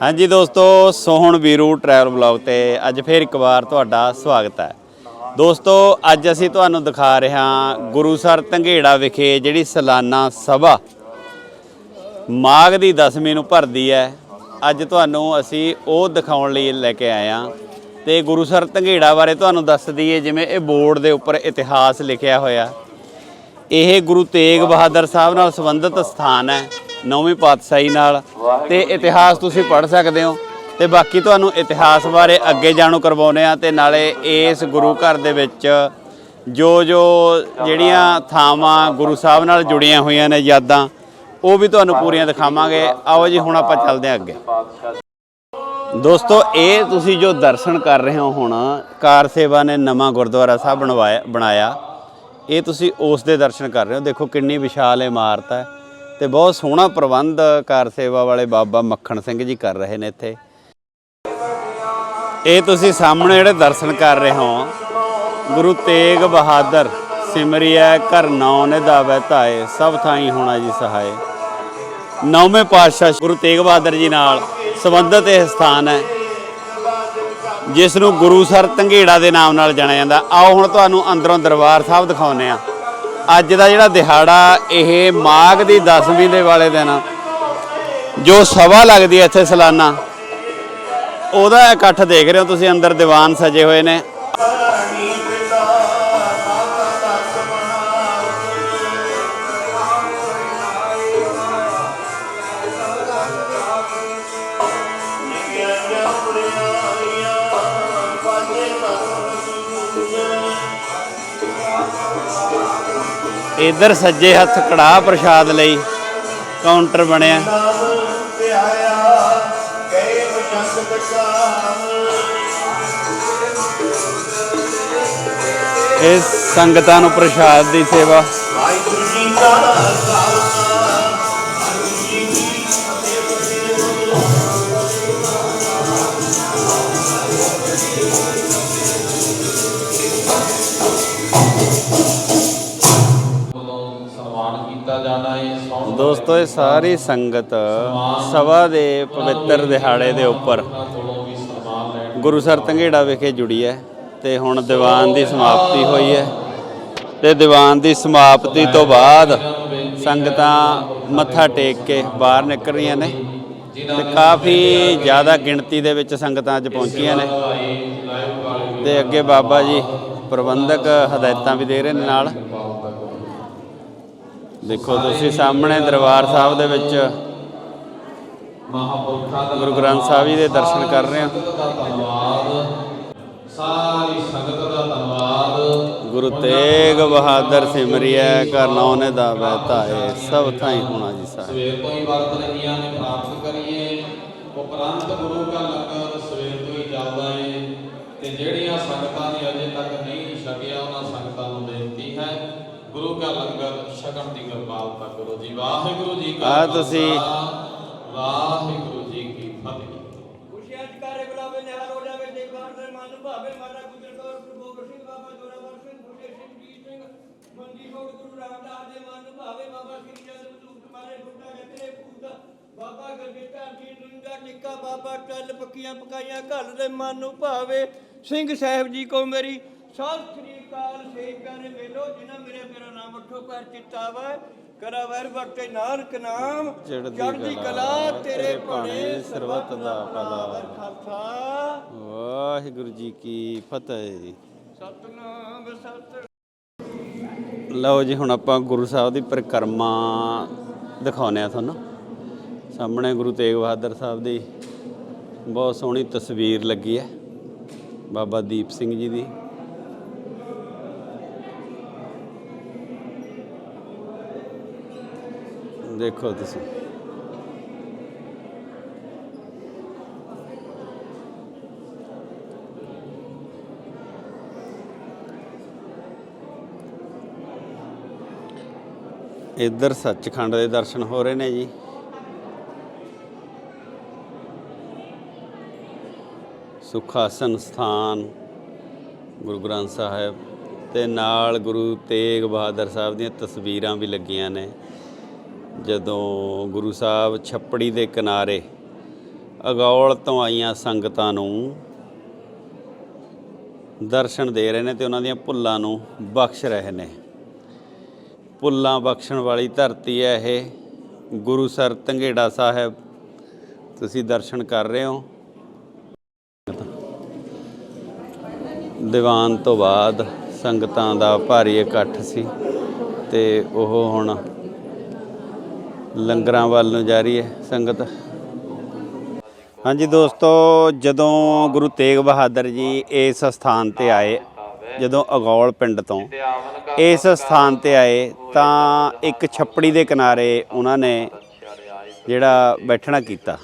ਹਾਂਜੀ ਦੋਸਤੋ, ਸੋਹਣ Veeru travel blog ਤੇ ਅੱਜ ਫੇਰ ਇੱਕ ਵਾਰ ਤੁਹਾਡਾ ਸਵਾਗਤ ਹੈ। ਦੋਸਤੋ, ਅੱਜ ਅਸੀਂ ਤੁਹਾਨੂੰ ਦਿਖਾ ਰਹੇ ਹਾਂ ਗੁਰੂਸਰ ਧੰਗੇੜਾ ਵਿਖੇ ਜਿਹੜੀ ਸਾਲਾਨਾ ਸਭਾ ਮਾਘ ਦੀ ਦਸਵੀਂ ਨੂੰ ਭਰਦੀ ਹੈ। ਅੱਜ ਤੁਹਾਨੂੰ ਅਸੀਂ ਉਹ ਦਿਖਾਉਣ ਲਈ ਲੈ ਕੇ ਆਏ ਹਾਂ ਤੇ ਗੁਰੂਸਰ ਧੰਗੇੜਾ ਬਾਰੇ ਤੁਹਾਨੂੰ ਦੱਸ ਦਈਏ, ਜਿਵੇਂ ਇਹ ਬੋਰਡ ਦੇ ਉੱਪਰ ਇਤਿਹਾਸ ਲਿਖਿਆ ਹੋਇਆ। ਇਹ ਗੁਰੂ ਤੇਗ ਬਹਾਦਰ ਸਾਹਿਬ ਨਾਲ ਸੰਬੰਧਿਤ ਸਥਾਨ ਹੈ। ਨੌਵੀਂ ਪਾਤਸ਼ਾਹੀ ਨਾਲ ਤੇ ਇਤਿਹਾਸ ਤੁਸੀਂ ਪੜ੍ਹ ਸਕਦੇ ਹੋ ਤੇ ਬਾਕੀ ਤੁਹਾਨੂੰ ਇਤਿਹਾਸ ਬਾਰੇ ਅੱਗੇ ਜਾਣੂ ਕਰਵਾਉਨੇ ਆ ਤੇ ਨਾਲੇ ਇਸ ਗੁਰੂ ਘਰ ਦੇ ਵਿੱਚ ਜੋ ਜੋ ਜਿਹੜੀਆਂ ਥਾਵਾਂ ਗੁਰੂ ਸਾਹਿਬ ਨਾਲ ਜੁੜੀਆਂ ਹੋਈਆਂ ਨੇ ਯਾਦਾਂ, ਉਹ ਵੀ ਤੁਹਾਨੂੰ ਪੂਰੀਆਂ ਦਿਖਾਵਾਂਗੇ। ਆਓ ਜੀ, ਹੁਣ ਆਪਾਂ ਚੱਲਦੇ ਹਾਂ ਅੱਗੇ। ਦੋਸਤੋ, ਇਹ ਤੁਸੀਂ ਜੋ ਦਰਸ਼ਨ ਕਰ ਰਹੇ ਹੋ ਹੁਣ, ਕਾਰ ਸੇਵਾ ਨੇ ਨਵਾਂ ਗੁਰਦੁਆਰਾ ਸਾਹਿਬ ਬਣਵਾਇਆ, ਬਣਾਇਆ। ਇਹ ਤੁਸੀਂ ਉਸ ਦੇ ਦਰਸ਼ਨ ਕਰ ਰਹੇ ਹੋ। ਦੇਖੋ ਕਿੰਨੀ ਵਿਸ਼ਾਲ ਇਮਾਰਤ ਹੈ। ਤੇ ਬਹੁਤ ਸੋਹਣਾ ਪ੍ਰਬੰਧ ਕਾਰ ਸੇਵਾ ਵਾਲੇ ਬਾਬਾ ਮੱਖਣ ਸਿੰਘ ਜੀ ਕਰ ਰਹੇ ਨੇ ਇੱਥੇ। ਇਹ ਤੁਸੀਂ ਸਾਹਮਣੇ ਜਿਹੜੇ ਦਰਸ਼ਨ ਕਰ ਰਹੇ ਹੋ, ਗੁਰੂ ਤੇਗ ਬਹਾਦਰ ਸਿਮਰਿਐ ਘਰ ਨੌ ਨੇ ਦਾਵੈ ਧਾਏ, ਸਭ ਥਾਈ ਹੋਣਾ ਜੀ ਸਹਾਏ। ਨੌਵੇਂ ਪਾਤਸ਼ਾਹ ਗੁਰੂ ਤੇਗ ਬਹਾਦਰ ਜੀ ਨਾਲ ਸੰਬੰਧਿਤ ਇਹ ਸਥਾਨ ਹੈ, ਜਿਸ ਨੂੰ ਗੁਰੂ ਸਰ ਧੰਗੇੜਾ ਦੇ ਨਾਮ ਨਾਲ ਜਾਣਿਆ ਜਾਂਦਾ। ਆਓ ਹੁਣ ਤੁਹਾਨੂੰ ਅੰਦਰੋਂ ਦਰਬਾਰ ਸਾਹਿਬ ਦਿਖਾਉਂਦੇ ਆ ਅੱਜ ਦਾ ਜਿਹੜਾ ਦਿਹਾੜਾ ਇਹ ਮਾਘ ਦੀ 10ਵੀਂ ਦੇ ਵਾਲੇ ਦਿਨ ਜੋ ਸਭਾ ਲੱਗਦੀ ਹੈ ਇੱਥੇ ਸਾਲਾਨਾ, ਉਹਦਾ ਇਕੱਠ ਦੇਖ ਰਹੇ ਹੋ ਤੁਸੀਂ, ਅੰਦਰ ਦੀਵਾਨ ਸਜੇ ਹੋਏ ਨੇ। ਇਧਰ ਸੱਜੇ ਹੱਥ ਕੜਾਹ ਪ੍ਰਸ਼ਾਦ ਲਈ ਕਾਊਂਟਰ ਬਣਿਆ। ਇਹ ਸੰਗਤਾਂ ਨੂੰ ਪ੍ਰਸ਼ਾਦ ਦੀ ਸੇਵਾ। ਵਾਹਿਗੁਰੂ ਜੀ ਕਾ ਦੋਸਤੋ, ਇਹ ਸਾਰੀ ਸੰਗਤ ਸਭਾ ਦੇ ਪਵਿੱਤਰ ਦਿਹਾੜੇ ਦੇ ਉੱਪਰ ਕੋਲੋਂ ਵੀ ਸਨਮਾਨ ਗੁਰੂਸਰ ਧੰਗੇੜਾ ਵਿਖੇ ਜੁੜੀ ਹੈ ਤੇ ਹੁਣ ਦੀਵਾਨ ਦੀ ਸਮਾਪਤੀ ਹੋਈ ਹੈ। ਤੇ ਦੀਵਾਨ ਦੀ ਸਮਾਪਤੀ ਤੋਂ ਬਾਅਦ ਸੰਗਤਾਂ ਮੱਥਾ ਟੇਕ ਕੇ ਬਾਹਰ ਨਿਕਲ ਰਹੀਆਂ ਨੇ ਤੇ ਕਾਫੀ ਜ਼ਿਆਦਾ ਗਿਣਤੀ ਦੇ ਵਿੱਚ ਸੰਗਤਾਂ ਅੱਜ ਪਹੁੰਚੀਆਂ ਨੇ। ਤੇ ਅੱਗੇ ਬਾਬਾ ਜੀ ਪ੍ਰਬੰਧਕ ਹਦਾਇਤਾਂ ਵੀ ਦੇ ਰਹੇ ਨੇ ਨਾਲ। ਦੇਖੋ ਤੁਸੀਂ ਸਾਹਮਣੇ ਦਰਬਾਰ ਸਾਹਿਬ ਦੇ ਵਿੱਚ ਮਹਾਪੁਰਖਾਂ ਦਾ ਗੁਰੂ ਗ੍ਰੰਥ ਸਾਹਿਬ ਜੀ ਦੇ ਦਰਸ਼ਨ ਕਰ ਰਹੇ ਹਾਂ। ਦਾ ਸਾਰੀ ਸੰਗਤ ਦਾ ਧੰਨਵਾਦ। ਗੁਰੂ ਤੇਗ ਬਹਾਦਰ ਸਿਮਰਿਐ ਘਰ ਨੌ ਦਾਵੈ ਧਾਏ ਸਭ ਥਾਈ ਹੋਣਾ ਜੀ ਸਾਹਿਬ ਸਵੇਰ ਤੋਂ ਹੀ ਵਰਤ ਰਹੀਆਂ ਨੇ ਪ੍ਰਾਪਤ ਕਰੀਏ ਉਪਰੰਤ ਗੁਰੂ ਦਾ ਲੰਗਰ ਸਵੇਰ ਤੋਂ ਹੀ ਚੱਲਦਾ ਏ ਤੇ ਜਿਹੜੀਆਂ ਸੰਗਤਾਂ ਨੇ ਅਜੇ ਤੱਕ ਨਹੀਂ ਛਕਿਆ ਉਹਨਾਂ ਸੰਗਤਾਂ ਨੂੰ ਬੇਨਤੀ ਹੈ ਗੁਰੂ ਦਾ ਲੰਗਰ ਛਕਣ ਦੀ ਕਿਰਪਾਲਤਾ ਕਰੋ ਜੀ ਵਾਹਿਗੁਰੂ ਤੁਸੀਂ- ਵਾਹਿਗੁਰੂ ਜੀ ਕੀ ਫਤਿਹ ਖੁਸ਼ੀਆਂ ਚ ਕਾਰੇ ਬੁਲਾਵੇ ਨਿਹਾਲ ਹੋ ਜਾਵੇ ਦੇਖਵਾਰ ਦੇ ਮਨ ਭਾਵੇ ਮਾਤਾ ਗੁਜਰ ਕੌਰ ਗੁਰੂ ਸਿੰਘ ਬਾਬਾ ਜੋਰਾਵਰ ਸਿੰਘ ਫੁੱਟੇ ਸਿੰਘ ਜੀਤ ਸਿੰਘ, ਮੰਜੀ ਗੁਰੂ ਰਾਮਦਾਸ ਦੇ ਮਨ ਭਾਵੇ ਬਾਬਾ ਸ੍ਰੀ ਚੰਦ ਬਤੂਤ ਮਾਰੇ ਫੁੱਟਾ ਜਕਰੇ ਭੂਤ, ਬਾਬਾ ਗਰਜੇਟਾ ਜੀ ਰਿੰਗਾ ਟਿੱਕਾ ਬਾਬਾ ਟੱਲ, ਪੱਕੀਆਂ ਪਕਾਈਆਂ ਘੱਲ ਦੇ ਮਨ ਨੂੰ ਭਾਵੇ ਸਿੰਘ ਸਾਹਿਬ ਜੀ ਕੋ ਮੇਰੀ ਸਤਿ ਸ੍ਰੀ ਅਕਾਲ ਸੇ ਪਿਆਰੇ ਮੇਲੋ, ਜਿਨ੍ਹਾਂ ਮੇਰੇ ਮੇਰਾ ਨਾਮ ਉਠੋ ਕਰ ਚਿੱਤਾ ਕਰਾ ਵੈਰ ਵਰਤੇ ਨਾਨਕ ਨਾਮ ਚੜ੍ਹਦੀ ਕਲਾ, ਤੇਰੇ ਭਾਣੇ ਸਰਬੱਤ ਦਾ ਭਲਾ। ਖਾਲਸਾ। ਵਾਹਿਗੁਰੂ ਜੀ ਕੀ ਫਤਿਹ। ਸਤਨਾਮ ਸਤਿ ਲਓ ਜੀ ਹੁਣ ਆਪਾਂ ਗੁਰੂ ਸਾਹਿਬ ਦੀ ਪਰਿਕਰਮਾ ਦਿਖਾਉਂਦੇ ਆ ਤੁਹਾਨੂੰ। ਸਾਹਮਣੇ ਗੁਰੂ ਤੇਗ ਬਹਾਦਰ ਸਾਹਿਬ ਦੀ ਬਹੁਤ ਸੋਹਣੀ ਤਸਵੀਰ ਲੱਗੀ ਹੈ। ਬਾਬਾ ਦੀਪ ਸਿੰਘ ਜੀ ਦੀ। ਦੇਖੋ ਤੁਸੀਂ। ਇੱਧਰ ਸੱਚਖੰਡ ਦੇ ਦਰਸ਼ਨ ਹੋ ਰਹੇ ਨੇ ਜੀ। ਸੁਖਾਸਨ ਸਥਾਨ, ਗੁਰੂ ਗ੍ਰੰਥ ਸਾਹਿਬ ਤੇ ਨਾਲ ਗੁਰੂ ਤੇਗ ਬਹਾਦਰ ਸਾਹਿਬ ਦੀਆਂ ਤਸਵੀਰਾਂ ਵੀ ਲੱਗੀਆਂ ਨੇ। ਜਦੋਂ ਗੁਰੂ ਸਾਹਿਬ ਛੱਪੜੀ ਦੇ ਕਿਨਾਰੇ ਅਗੌਲ ਤੋਂ ਆਈਆਂ ਸੰਗਤਾਂ ਨੂੰ ਦਰਸ਼ਨ ਦੇ ਰਹੇ ਨੇ ਤੇ ਉਹਨਾਂ ਦੀਆਂ ਭੁੱਲਾਂ ਨੂੰ ਬਖਸ਼ ਰਹੇ ਨੇ। ਭੁੱਲਾਂ ਬਖਸ਼ਣ ਵਾਲੀ ਧਰਤੀ ਹੈ ਇਹ। ਗੁਰੂ ਸਰ ਧੰਗੇੜਾ ਸਾਹਿਬ, ਤੁਸੀਂ ਦਰਸ਼ਨ ਕਰ ਰਹੇ ਹੋ? ਦੀਵਾਨ ਤੋਂ ਬਾਅਦ ਸੰਗਤਾਂ ਦਾ ਭਾਰੀ ਇਕੱਠ ਸੀ ਤੇ ਉਹ ਹੁਣ ਲੰਗਰਾਂ ਵੱਲ ਨੂੰ ਜਾ ਰਹੀ ਹੈ ਸੰਗਤ। ਹਾਂਜੀ ਦੋਸਤੋ, ਜਦੋਂ ਗੁਰੂ ਤੇਗ ਬਹਾਦਰ ਜੀ ਇਸ ਸਥਾਨ ਤੇ ਆਏ, ਜਦੋਂ ਅਗੌਲ ਪਿੰਡ ਤੋਂ ਇਸ ਸਥਾਨ ਤੇ ਆਏ, ਤਾਂ ਇੱਕ ਛੱਪੜੀ ਦੇ ਕਿਨਾਰੇ ਉਹਨਾਂ ਨੇ ਜਿਹੜਾ ਬੈਠਣਾ ਕੀਤਾ।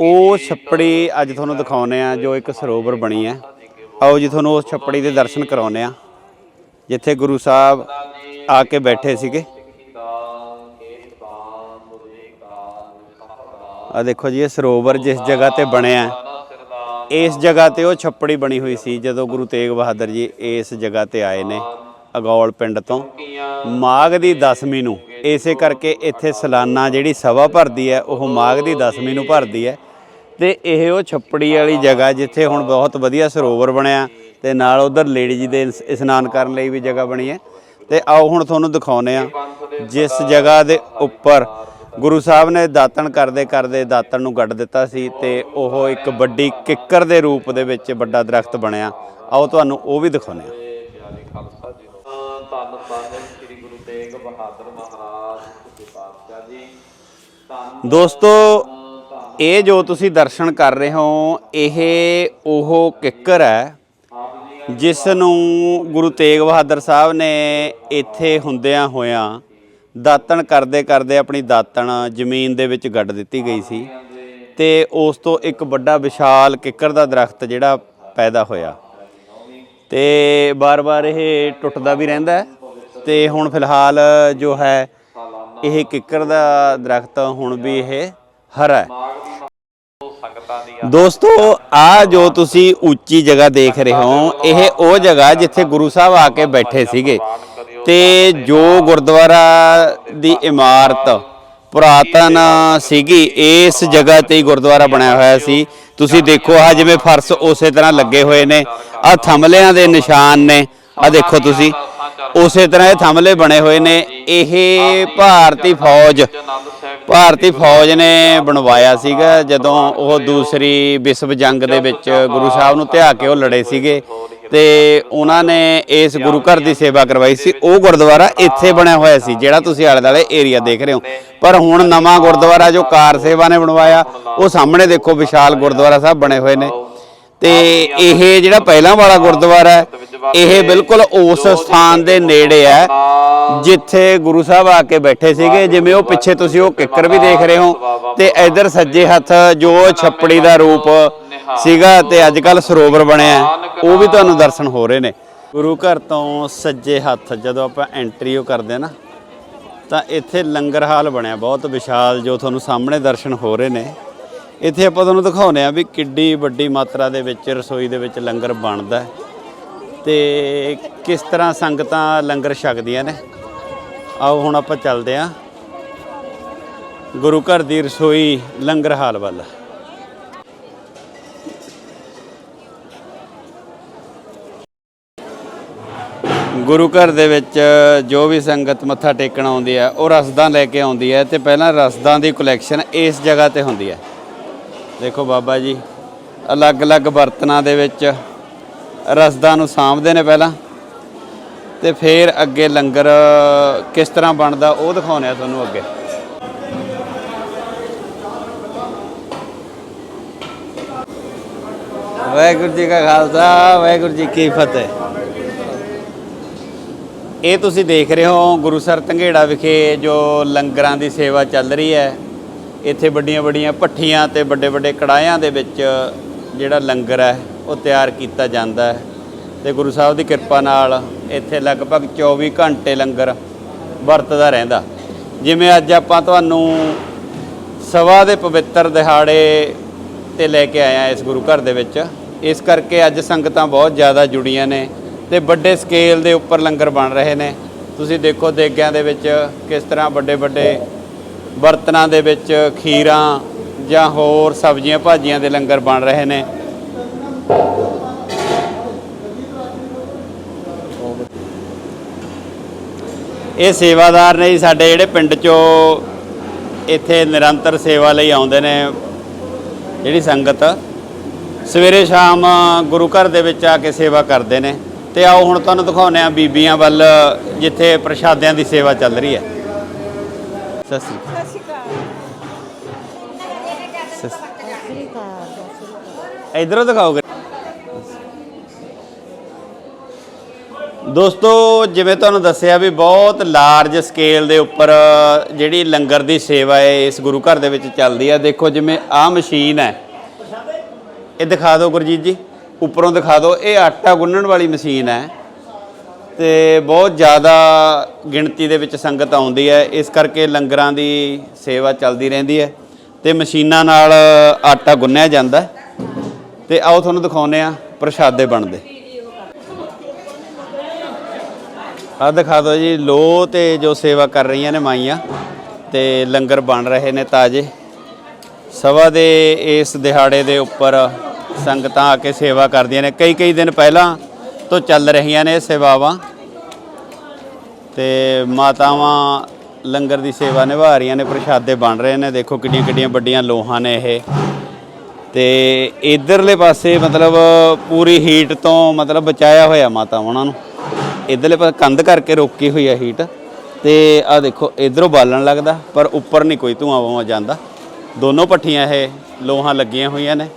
ਉਹ ਛੱਪੜੀ ਅੱਜ ਤੁਹਾਨੂੰ ਦਿਖਾਉਨੇ ਆ ਜੋ ਇੱਕ ਸਰੋਵਰ ਬਣੀ ਹੈ। ਆਓ ਜੀ, ਤੁਹਾਨੂੰ ਉਸ ਛੱਪੜੀ ਦੇ ਦਰਸ਼ਨ ਕਰਾਉਨੇ ਆ ਜਿੱਥੇ ਗੁਰੂ ਸਾਹਿਬ ਆ ਕੇ ਬੈਠੇ ਸੀਗੇ। ਆ ਦੇਖੋ ਜੀ, ਇਹ ਸਰੋਵਰ ਜਿਸ ਜਗ੍ਹਾ ਤੇ ਬਣਿਆ ਇਸ ਜਗ੍ਹਾ ਤੇ ਉਹ ਛੱਪੜੀ ਬਣੀ ਹੋਈ ਸੀ ਜਦੋਂ ਗੁਰੂ ਤੇਗ ਬਹਾਦਰ ਜੀ ਇਸ ਜਗ੍ਹਾ ਤੇ ਆਏ ਨੇ, ਅਗੌਲ ਪਿੰਡ ਤੋਂ। ਮਾਘ ਦੀ ਦਸਵੀਂ ਨੂੰ, ਇਸੇ ਕਰਕੇ ਇੱਥੇ ਸਾਲਾਨਾ ਜਿਹੜੀ ਸਭਾ ਭਰਦੀ ਹੈ, ਉਹ ਮਾਘ ਦੀ ਦਸਵੀਂ ਨੂੰ ਭਰਦੀ ਹੈ। ਤੇ ਇਹ ਉਹ ਛੱਪੜੀ ਵਾਲੀ ਜਗ੍ਹਾ ਜਿੱਥੇ ਹੁਣ ਬਹੁਤ ਵਧੀਆ ਸਰੋਵਰ ਬਣਿਆ, ਤੇ ਨਾਲ ਉਧਰ ਲੇਡੀ ਜੀ ਦੇ ਇਸ- ਇਸ਼ਨਾਨ ਕਰਨ ਲਈ ਵੀ ਜਗ੍ਹਾ ਬਣੀ ਹੈ। ਤੇ ਆਓ ਹੁਣ ਤੁਹਾਨੂੰ ਦਿਖਾਉਨੇ ਆ ਜਿਸ ਜਗ੍ਹਾ ਦੇ ਉੱਪਰ ਗੁਰੂ ਸਾਹਿਬ ਨੇ ਦਾਤਣ ਕਰਦੇ ਕਰਦੇ ਦਾਤਣ ਨੂੰ ਗੱਡ ਦਿੱਤਾ ਸੀ ਤੇ ਉਹ ਇੱਕ ਵੱਡੀ ਕਿੱਕਰ ਦੇ ਰੂਪ ਦੇ ਵਿੱਚ ਵੱਡਾ ਦਰਖਤ ਬਣਿਆ। ਆਓ ਤੁਹਾਨੂੰ ਉਹ ਵੀ ਦਿਖਾਉਂਦੇ ਆ ਦੋਸਤੋ, ਇਹ ਜੋ ਤੁਸੀਂ ਦਰਸ਼ਨ ਕਰ ਰਹੇ ਹੋ, ਇਹ ਉਹ ਕਿੱਕਰ ਹੈ ਜਿਸ ਨੂੰ ਗੁਰੂ ਤੇਗ ਬਹਾਦਰ ਸਾਹਿਬ ਨੇ ਇੱਥੇ ਹੁੰਦਿਆਂ ਹੋਇਆਂ ਦਾਤਣ ਕਰਦੇ ਕਰਦੇ ਆਪਣੀ ਦਾਤਣ ਜ਼ਮੀਨ ਦੇ ਵਿੱਚ ਗੱਡ ਦਿੱਤੀ ਗਈ ਸੀ ਤੇ ਉਸ ਤੋਂ ਇੱਕ ਵੱਡਾ ਵਿਸ਼ਾਲ ਕਿੱਕਰ ਦਾ ਦਰਖਤ ਜਿਹੜਾ ਪੈਦਾ ਹੋਇਆ। ਤੇ ਬਾਰ-ਬਾਰ ਇਹ ਟੁੱਟਦਾ ਵੀ ਰਹਿੰਦਾ ਹੈ ਤੇ ਹੁਣ ਫਿਲਹਾਲ ਜੋ ਹੈ, ਇਹ ਕਿੱਕਰ ਦਾ ਦਰਖਤ ਹੁਣ ਵੀ ਇਹ ਹਰਾ ਦੋਸਤੋ ਆ ਜੋ ਤੁਸੀਂ ਉੱਚੀ ਜਗ੍ਹਾ ਦੇਖ ਰਹੇ ਹੋ, ਇਹ ਉਹ ਜਗ੍ਹਾ ਜਿੱਥੇ ਗੁਰੂ ਸਾਹਿਬ ਆ ਕੇ ਬੈਠੇ ਸੀਗੇ। ਤੇ ਜੋ ਗੁਰਦੁਆਰਾ ਦੀ ਇਮਾਰਤ ਪੁਰਾਤਨ ਸੀਗੀ, ਇਸ ਜਗ੍ਹਾ ਤੇ ਹੀ ਗੁਰਦੁਆਰਾ ਬਣਿਆ ਹੋਇਆ ਸੀ। ਤੁਸੀਂ ਦੇਖੋ ਆ ਜਿਵੇਂ ਫਰਸ਼ ਉਸੇ ਤਰ੍ਹਾਂ ਲੱਗੇ ਹੋਏ ਨੇ। ਆ ਥੰਮਲਿਆਂ ਦੇ ਨਿਸ਼ਾਨ ਨੇ। ਆ ਦੇਖੋ ਤੁਸੀਂ, ਉਸੇ ਤਰ੍ਹਾਂ ਇਹ ਥੰਮਲੇ ਬਣੇ ਹੋਏ ਨੇ। ਇਹ ਭਾਰਤੀ ਫੌਜ ਭਾਰਤੀ ਫੌਜ ਨੇ ਬਣਵਾਇਆ ਸੀਗਾ। ਜਦੋਂ ਉਹ ਦੂਸਰੀ ਵਿਸ਼ਵ ਜੰਗ ਦੇ ਵਿੱਚ ਗੁਰੂ ਸਾਹਿਬ ਨੂੰ ਧਿਆ ਕੇ ਉਹ ਲੜੇ ਸੀਗੇ। ਤੇ ਉਹਨਾਂ ਨੇ ਇਸ ਗੁਰੂ ਘਰ ਦੀ ਸੇਵਾ ਕਰਵਾਈ ਸੀ। ਉਹ ਗੁਰਦੁਆਰਾ ਇੱਥੇ ਬਣਿਆ ਹੋਇਆ ਸੀ, ਜਿਹੜਾ ਤੁਸੀਂ ਆਲੇ ਦੁਆਲੇ ਏਰੀਆ ਦੇਖ ਰਹੇ ਹੋ। ਪਰ ਹੁਣ ਨਵਾਂ ਗੁਰਦੁਆਰਾ ਜੋ ਕਾਰ ਸੇਵਾ ਨੇ ਬਣਵਾਇਆ, ਉਹ ਸਾਹਮਣੇ ਦੇਖੋ ਵਿਸ਼ਾਲ ਗੁਰਦੁਆਰਾ ਸਾਹਿਬ ਬਣੇ ਹੋਏ ਨੇ। ਤੇ ਇਹ ਜਿਹੜਾ ਪਹਿਲਾਂ ਵਾਲਾ ਗੁਰਦੁਆਰਾ ਹੈ ਇਹ ਬਿਲਕੁਲ ਉਸ ਸਥਾਨ ਦੇ ਨੇੜੇ ਹੈ ਜਿੱਥੇ ਗੁਰੂ ਸਾਹਿਬ ਆ ਕੇ ਬੈਠੇ ਸੀਗੇ ਜਿਵੇਂ ਉਹ ਪਿੱਛੇ ਤੁਸੀਂ ਉਹ ਕਿੱਕਰ ਵੀ ਦੇਖ ਰਹੇ ਹੋ ਤੇ ਇਧਰ ਸੱਜੇ ਹੱਥ ਜੋ ਛੱਪੜੀ ਦਾ ਰੂਪ ਸੀਗਾ ਤੇ ਅੱਜ ਕੱਲ ਸਰੋਵਰ ਬਣਿਆ ਉਹ ਵੀ ਤੁਹਾਨੂੰ ਦਰਸ਼ਨ ਹੋ ਰਹੇ ਨੇ। ਗੁਰੂ ਘਰ ਤੋਂ ਸੱਜੇ ਹੱਥ ਜਦੋਂ ਆਪਾਂ ਐਂਟਰੀ ਉਹ ਕਰਦੇ ਨਾ ਤਾਂ ਇੱਥੇ ਲੰਗਰ ਹਾਲ ਬਣਿਆ ਬਹੁਤ ਵਿਸ਼ਾਲ ਜੋ ਤੁਹਾਨੂੰ ਸਾਹਮਣੇ ਦਰਸ਼ਨ ਹੋ ਰਹੇ ਨੇ। ਇੱਥੇ ਆਪਾਂ ਤੁਹਾਨੂੰ ਦਿਖਾਉਂਦੇ ਆ ਵੀ ਕਿੱਡੀ ਵੱਡੀ ਮਾਤਰਾ ਦੇ ਵਿੱਚ ਰਸੋਈ ਦੇ ਵਿੱਚ ਲੰਗਰ ਬਣਦਾ ਹੈ। ਤੇ ਕਿਸ ਤਰ੍ਹਾਂ ਸੰਗਤਾਂ ਲੰਗਰ ਛਕਦੀਆਂ ਨੇ? ਆਓ ਹੁਣ ਆਪਾਂ ਚੱਲਦੇ ਆ ਗੁਰੂ ਘਰ ਦੀ ਰਸੋਈ ਲੰਗਰ ਹਾਲ ਵੱਲ। ਗੁਰੂ ਘਰ ਦੇ ਵਿੱਚ ਜੋ ਵੀ ਸੰਗਤ ਮੱਥਾ ਟੇਕਣ ਆਉਂਦੀ ਹੈ, ਉਹ ਰਸਦਾਂ ਲੈ ਕੇ ਆਉਂਦੀ ਹੈ ਤੇ ਪਹਿਲਾਂ ਰਸਦਾਂ ਦੀ ਕਲੈਕਸ਼ਨ ਇਸ ਜਗ੍ਹਾ ਤੇ ਹੁੰਦੀ ਹੈ। ਦੇਖੋ ਬਾਬਾ ਜੀ, ਅਲੱਗ-ਅਲੱਗ ਬਰਤਨਾਂ ਦੇ ਵਿੱਚ ਰਸਦਾਂ ਨੂੰ ਸਾਂਭਦੇ ਨੇ ਪਹਿਲਾਂ। ਤੇ ਫਿਰ ਅੱਗੇ ਲੰਗਰ ਕਿਸ ਤਰ੍ਹਾਂ ਬਣਦਾ ਉਹ ਦਿਖਾਉਂਦੇ ਆ ਤੁਹਾਨੂੰ ਅੱਗੇ। ਵਾਹਿਗੁਰੂ ਜੀ ਕਾ ਖਾਲਸਾ, ਵਾਹਿਗੁਰੂ ਜੀ ਕੀ ਫਤਿਹ। ਇਹ ਤੁਸੀਂ ਦੇਖ ਰਹੇ ਹੋ ਗੁਰੂਸਰ ਧੰਗੇੜਾ ਵਿਖੇ ਜੋ ਲੰਗਰਾਂ ਦੀ ਸੇਵਾ ਚੱਲ ਰਹੀ ਹੈ। ਇੱਥੇ ਵੱਡੀਆਂ ਵੱਡੀਆਂ ਭੱਠੀਆਂ ਤੇ ਵੱਡੇ ਵੱਡੇ ਕੜਾਹਿਆਂ ਦੇ ਵਿੱਚ ਜਿਹੜਾ ਲੰਗਰ ਹੈ ਉਹ ਤਿਆਰ ਕੀਤਾ ਜਾਂਦਾ ਹੈ। ਤੇ ਗੁਰੂ ਸਾਹਿਬ ਦੀ ਕਿਰਪਾ ਨਾਲ ਇੱਥੇ ਲਗਭਗ 24 ਘੰਟੇ ਲੰਗਰ ਵਰਤਦਾ ਰਹਿੰਦਾ। ਜਿਵੇਂ ਅੱਜ ਆਪਾਂ ਤੁਹਾਨੂੰ ਸਵਾ ਦੇ ਪਵਿੱਤਰ ਦਿਹਾੜੇ ਤੇ ਲੈ ਕੇ ਆਏ ਆ ਇਸ ਗੁਰੂ ਘਰ ਦੇ ਵਿੱਚ। ਇਸ ਕਰਕੇ ਅੱਜ ਸੰਗਤਾਂ ਬਹੁਤ ਜ਼ਿਆਦਾ ਜੁੜੀਆਂ ਨੇ ਤੇ ਵੱਡੇ ਸਕੇਲ ਦੇ ਉੱਪਰ ਲੰਗਰ ਬਣ ਰਹੇ ਨੇ। ਤੁਸੀਂ ਦੇਖੋ ਦੇਗਿਆਂ ਦੇ ਵਿੱਚ ਕਿਸ ਤਰ੍ਹਾਂ ਵੱਡੇ ਵੱਡੇ ਬਰਤਨਾਂ ਦੇ ਵਿੱਚ ਖੀਰਾਂ ਜਾਂ ਹੋਰ ਸਬਜ਼ੀਆਂ ਭਾਜੀਆਂ ਦੇ ਲੰਗਰ ਬਣ ਰਹੇ ਨੇ। ਇਹ ਸੇਵਾਦਾਰ ਨੇ ਜੀ ਸਾਡੇ ਜਿਹੜੇ ਪਿੰਡ ਚੋਂ ਇੱਥੇ ਨਿਰੰਤਰ ਸੇਵਾ ਲਈ ਆਉਂਦੇ ਨੇ ਜਿਹੜੀ ਸੰਗਤ ਸਵੇਰੇ ਸ਼ਾਮ ਗੁਰੂ ਘਰ ਦੇ ਵਿੱਚ ਆ ਕੇ ਸੇਵਾ ਕਰਦੇ ਨੇ। ਤੇ ਆਓ ਹੁਣ ਤੁਹਾਨੂੰ ਦਿਖਾਉਂਦੇ ਆ ਬੀਬੀਆਂ ਵੱਲ ਜਿੱਥੇ ਪ੍ਰਸ਼ਾਦਿਆਂ ਦੀ ਸੇਵਾ ਚੱਲ ਰਹੀ ਹੈ। ਸਤਿ ਸ੍ਰੀ ਅਕਾਲ। ਸਤਿ ਸ਼੍ਰੀ ਅਕਾਲ। ਇਧਰੋਂ ਦਿਖਾਓਗੇ ਦੋਸਤੋ, ਜਿਵੇਂ ਤੁਹਾਨੂੰ ਦੱਸਿਆ ਵੀ ਬਹੁਤ ਲਾਰਜ ਸਕੇਲ ਦੇ ਉੱਪਰ ਜਿਹੜੀ ਲੰਗਰ ਦੀ ਸੇਵਾ ਹੈ, ਇਸ ਗੁਰੂ ਘਰ ਦੇ ਵਿੱਚ ਚੱਲਦੀ ਹੈ ਦੇਖੋ ਜਿਵੇਂ ਆਹ ਮਸ਼ੀਨ ਹੈ। ਇਹ ਦਿਖਾ ਦਿਓ ਗੁਰਜੀਤ ਜੀ। ਉੱਪਰੋਂ ਦਿਖਾ ਦਿਓ, ਇਹ ਆਟਾ ਗੁੰਨਣ ਵਾਲੀ ਮਸ਼ੀਨ ਹੈ। ਤੇ ਬਹੁਤ ਜ਼ਿਆਦਾ ਗਿਣਤੀ ਦੇ ਵਿੱਚ ਸੰਗਤ ਆਉਂਦੀ ਹੈ। ਇਸ ਕਰਕੇ ਲੰਗਰਾਂ ਦੀ ਸੇਵਾ ਚੱਲਦੀ ਰਹਿੰਦੀ ਹੈ। ਤੇ ਮਸ਼ੀਨਾਂ ਨਾਲ ਆਟਾ ਗੁੰਨਿਆ ਜਾਂਦਾ। ਹੈ। ਤੇ ਆਓ ਤੁਹਾਨੂੰ ਦਿਖਾਉਂਦੇ ਆ ਪ੍ਰਸ਼ਾਦੇ ਬਣਦੇ। ਆ ਦਿਖਾ ਦਿਓ ਜੀ ਲੋ ਤੇ ਜੋ ਸੇਵਾ ਕਰ ਰਹੀਆਂ ਨੇ ਮਾਈਆਂ ਤੇ ਲੰਗਰ ਬਣ ਰਹੇ ਨੇ ਤਾਜੇ। ਸਭਾ ਦੇ ਇਸ ਦਿਹਾੜੇ ਦੇ ਉੱਪਰ ਸੰਗਤਾਂ ਆ ਕੇ ਸੇਵਾ ਕਰਦੀਆਂ ਨੇ। ਕਈ ਕਈ ਦਿਨ ਪਹਿਲਾਂ ਤੋਂ ਚੱਲ ਰਹੀਆਂ ਨੇ ਸੇਵਾਵਾਂ ਤੇ ਮਾਤਾਵਾਂ ਲੰਗਰ ਦੀ ਸੇਵਾ ਨਿਭਾ ਰਹੀਆਂ ਨੇ, ਪ੍ਰਸ਼ਾਦੇ ਬਣ ਰਹੇ ਨੇ। ਦੇਖੋ ਕਿੱਡੀਆਂ ਕਿੱਡੀਆਂ ਵੱਡੀਆਂ ਲੋਹਾਂ ਨੇ ਇਹ। ਤੇ ਇਧਰਲੇ ਪਾਸੇ ਮਤਲਬ ਪੂਰੀ ਹੀਟ ਤੋਂ ਮਤਲਬ ਬਚਾਇਆ ਹੋਇਆ ਮਾਤਾ ਉਹਨਾਂ ਨੂੰ। ਇਧਰਲੇ ਪਾਸੇ ਕੰਧ ਕਰਕੇ ਰੋਕੀ ਹੋਈ ਹੈ ਹੀਟ ਤੇ ਆ ਦੇਖੋ, ਇਧਰੋਂ ਬਾਲਣ ਲੱਗਦਾ, ਪਰ ਉੱਪਰ ਨਹੀਂ ਕੋਈ ਧੂਆਂ ਵਾਂ ਜਾਂਦਾ। ਦੋਨੋਂ ਪੱਠੀਆਂ ਇਹ ਲੋਹਾਂ ਲੱਗੀਆਂ ਹੋਈਆਂ ਨੇ।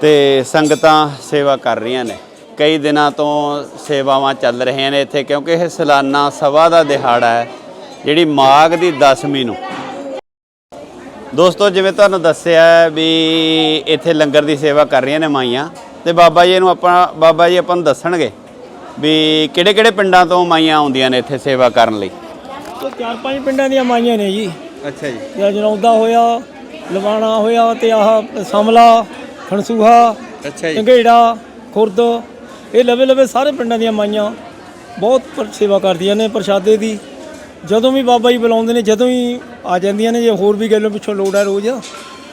ਤੇ ਸੰਗਤਾਂ ਸੇਵਾ ਕਰ ਰਹੀਆਂ ਨੇ। ਕਈ ਦਿਨਾਂ ਤੋਂ ਸੇਵਾਵਾਂ ਚੱਲ ਰਹੀਆਂ ਨੇ ਇੱਥੇ, ਕਿਉਂਕਿ ਇਹ ਸਾਲਾਨਾ ਸਭਾ ਦਾ ਦਿਹਾੜਾ ਹੈ, ਜਿਹੜੀ ਮਾਘ ਦੀ 10ਵੀਂ ਨੂੰ। ਦੋਸਤੋ, ਜਿਵੇਂ ਤੁਹਾਨੂੰ ਦੱਸਿਆ ਵੀ ਇੱਥੇ ਲੰਗਰ ਦੀ ਸੇਵਾ ਕਰ ਰਹੀਆਂ ਨੇ ਮਾਈਆਂ, ਤੇ ਬਾਬਾ ਜੀ ਨੂੰ ਆਪਾਂ, ਬਾਬਾ ਜੀ ਆਪਾਂ ਨੂੰ ਦੱਸਣਗੇ। ਵੀ ਕਿਹੜੇ ਕਿਹੜੇ ਪਿੰਡਾਂ ਤੋਂ ਮਾਈਆਂ ਆਉਂਦੀਆਂ ਨੇ ਇੱਥੇ ਸੇਵਾ ਕਰਨ ਲਈ? ਤੇ ਚਾਰ ਪੰਜ ਪਿੰਡਾਂ ਦੀਆਂ ਮਾਈਆਂ ਨੇ ਜੀ। ਅੱਛਾ ਜੀ। ਜਾਂ ਜਨੌਦਾ ਹੋਇਆ ਲਵਾਣਾ ਹੋਇਆ ਤੇ ਆਹ ਸਮਲਾ ਖਣਸੂਹਾ ਅੱਛਾ ਖੁਰਦ ਇਹ ਲਵੇ ਲਵੇ ਸਾਰੇ ਪਿੰਡਾਂ ਦੀਆਂ ਮਾਈਆਂ ਬਹੁਤ ਪਰ- ਸੇਵਾ ਕਰਦੀਆਂ ਨੇ ਪ੍ਰਸ਼ਾਦੇ ਦੀ। ਜਦੋਂ ਵੀ ਬਾਬਾ ਜੀ ਬੁਲਾਉਂਦੇ ਨੇ ਜਦੋਂ ਹੀ ਆ ਜਾਂਦੀਆਂ ਨੇ ਜੇ ਹੋਰ ਵੀ ਗੱਲੋਂ ਪਿੱਛੋਂ ਲੋੜ ਹੈ ਰੋਜ਼।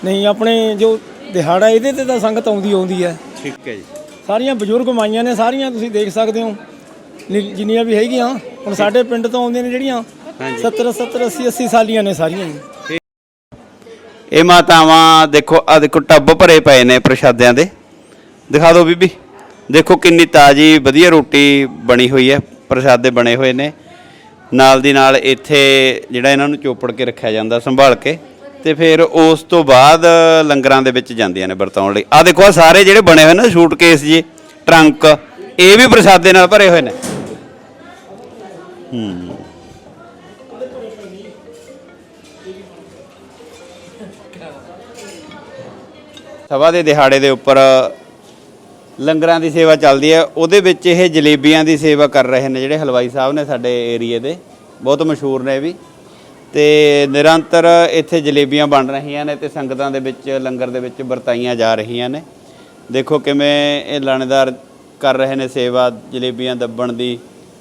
ਨਹੀਂ ਆਪਣੇ ਜੋ ਦਿਹਾੜਾ ਇਹਦੇ ਤੇ ਤਾਂ ਸੰਗਤ ਆਉਂਦੀ ਆਉਂਦੀ ਹੈ। ਠੀਕ ਹੈ ਜੀ। ਸਾਰੀਆਂ ਬਜ਼ੁਰਗ ਮਾਈਆਂ ਨੇ ਸਾਰੀਆਂ ਤੁਸੀਂ ਦੇਖ ਸਕਦੇ ਹੋ। ਨੀ- ਜਿੰਨੀਆਂ ਵੀ ਹੈਗੀਆਂ ਹੁਣ ਸਾਡੇ ਪਿੰਡ ਤੋਂ ਆਉਂਦੀਆਂ ਨੇ ਜਿਹੜੀਆਂ 70 70 80 80 ਸਾਲੀਆਂ ਨੇ ਸਾਰੀਆਂ ਇਹ ਮਾਤਾਵਾਂ ਦੇਖੋ ਆ ਦੇਖੋ ਟੱਬ ਭਰੇ ਪਏ ਨੇ ਪ੍ਰਸ਼ਾਦਿਆਂ ਦੇ। ਦਿਖਾ ਦਿਓ ਬੀਬੀ। ਦੇਖੋ ਕਿੰਨੀ ਤਾਜੀ ਵਧੀਆ ਰੋਟੀ ਬਣੀ ਹੋਈ ਹੈ ਪ੍ਰਸ਼ਾਦੇ ਬਣੇ ਹੋਏ ਨੇ। ਨਾਲ ਦੀ ਨਾਲ ਇੱਥੇ ਜਿਹੜਾ ਇਹਨਾਂ ਨੂੰ ਚੋਪੜ ਕੇ ਰੱਖਿਆ ਜਾਂਦਾ ਸੰਭਾਲ ਕੇ। ਤੇ ਫਿਰ ਉਸ ਤੋਂ ਬਾਅਦ ਲੰਗਰਾਂ ਦੇ ਵਿੱਚ ਜਾਂਦੀਆਂ ਨੇ ਵਰਤਾਉਣ ਲਈ। ਆ ਦੇਖੋ ਆ ਸਾਰੇ ਜਿਹੜੇ ਬਣੇ ਹੋਏ ਨੇ ਸੂਟਕੇਸ ਜੀ, ਟਰੰਕ, ਇਹ ਵੀ ਪ੍ਰਸ਼ਾਦੇ ਨਾਲ ਭਰੇ ਹੋਏ ਨੇ। ਹੂੰ। ਸਭਾ ਦੇ ਦਿਹਾੜੇ ਦੇ ਉੱਪਰ ਲੰਗਰਾਂ ਦੀ ਸੇਵਾ ਚੱਲਦੀ ਹੈ। ਉਹਦੇ ਵਿੱਚ ਇਹ ਜਲੇਬੀਆਂ ਦੀ ਸੇਵਾ ਕਰ ਰਹੇ ਨੇ ਜਿਹੜੇ ਹਲਵਾਈ ਸਾਹਿਬ ਨੇ ਸਾਡੇ ਏਰੀਏ ਦੇ। ਬਹੁਤ ਮਸ਼ਹੂਰ ਨੇ ਇਹ ਵੀ। ਤੇ ਨਿਰੰਤਰ ਇੱਥੇ ਜਲੇਬੀਆਂ ਬਣ ਰਹੀਆਂ ਨੇ ਤੇ ਸੰਗਤਾਂ ਦੇ ਵਿੱਚ, ਲੰਗਰ ਦੇ ਵਿੱਚ ਵਰਤਾਈਆਂ ਜਾ ਰਹੀਆਂ ਨੇ। ਦੇਖੋ ਕਿਵੇਂ ਇਹ ਲਾਣੇਦਾਰ ਕਰ ਰਹੇ ਨੇ ਸੇਵਾ, ਜਲੇਬੀਆਂ ਦੱਬਣ ਦੀ